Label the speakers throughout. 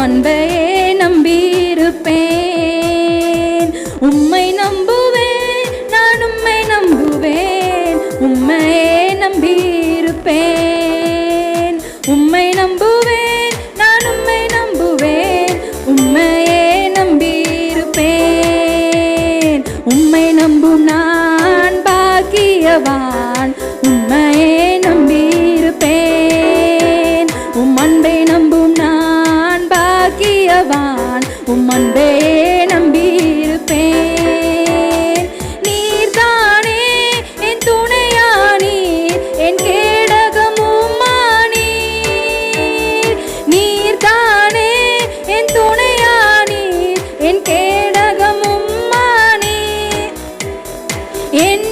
Speaker 1: உம் அன்பையே நம்பியிருப்பேன். உம்மை நம்புவேன் நான் உம்மை நம்புவேன். உம்மையே நம்பியிருப்பேன். உம்மை நம்புவேன் நான் உம்மை நம்புவேன். உம்மையே நம்பியிருப்பேன். உம்மை நம்பும் நான் பாக்கியவான். உம்மை என்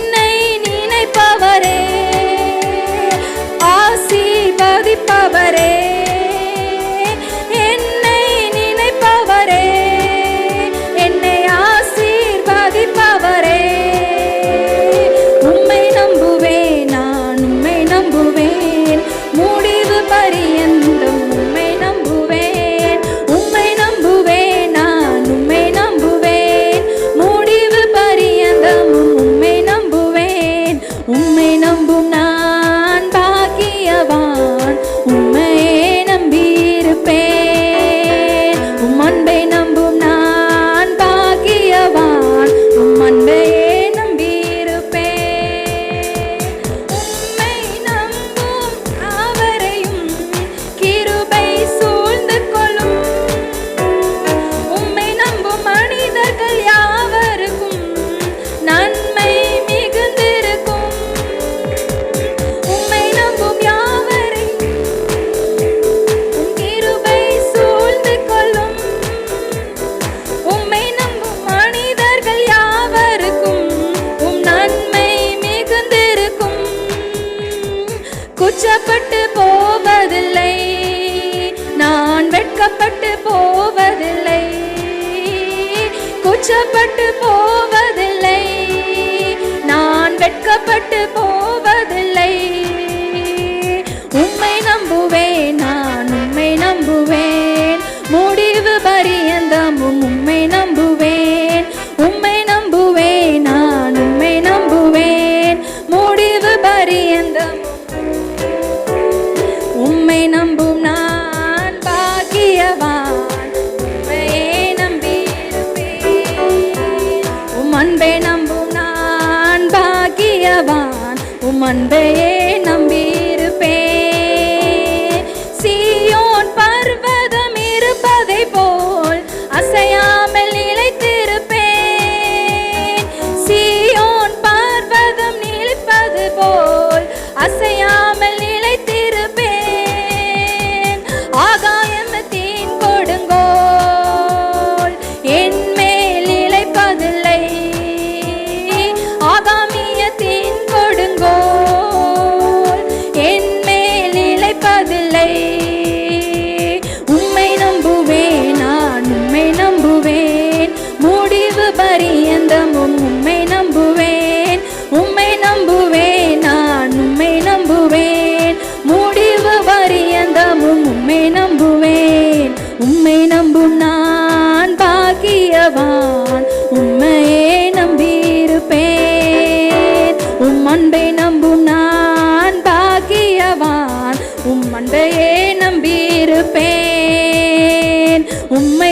Speaker 1: கூச்சப்பட்டு போவதில்லை. குச்சப்பட்டு போவ அன்பை நம்பும் நான் பாக்கியவான். உம் அன்பையே நம்பியிருப்பேன் சீயோன் பர்வதம் இருப்பதை போல் அசையாமல் நிலைத்திருப்பேன். சீயோன் பர்வதம் நிலைப்பது போல் அசையாமல் பரியந்தமும் உம்மை நம்புவேன். உம்மை நம்புவேன் நான் உம்மை நம்புவேன். முடிவு பரியந்தமும் உம்மை நம்புவேன். உம்மை நம்பும் நான் பாக்கியவான். உம்மையே நம்பியிருப்பேன். உம் அன்பை நம்பும் நான் பாக்கியவான். உம் அன்பையே நம்பியிருப்பேன். உம்மை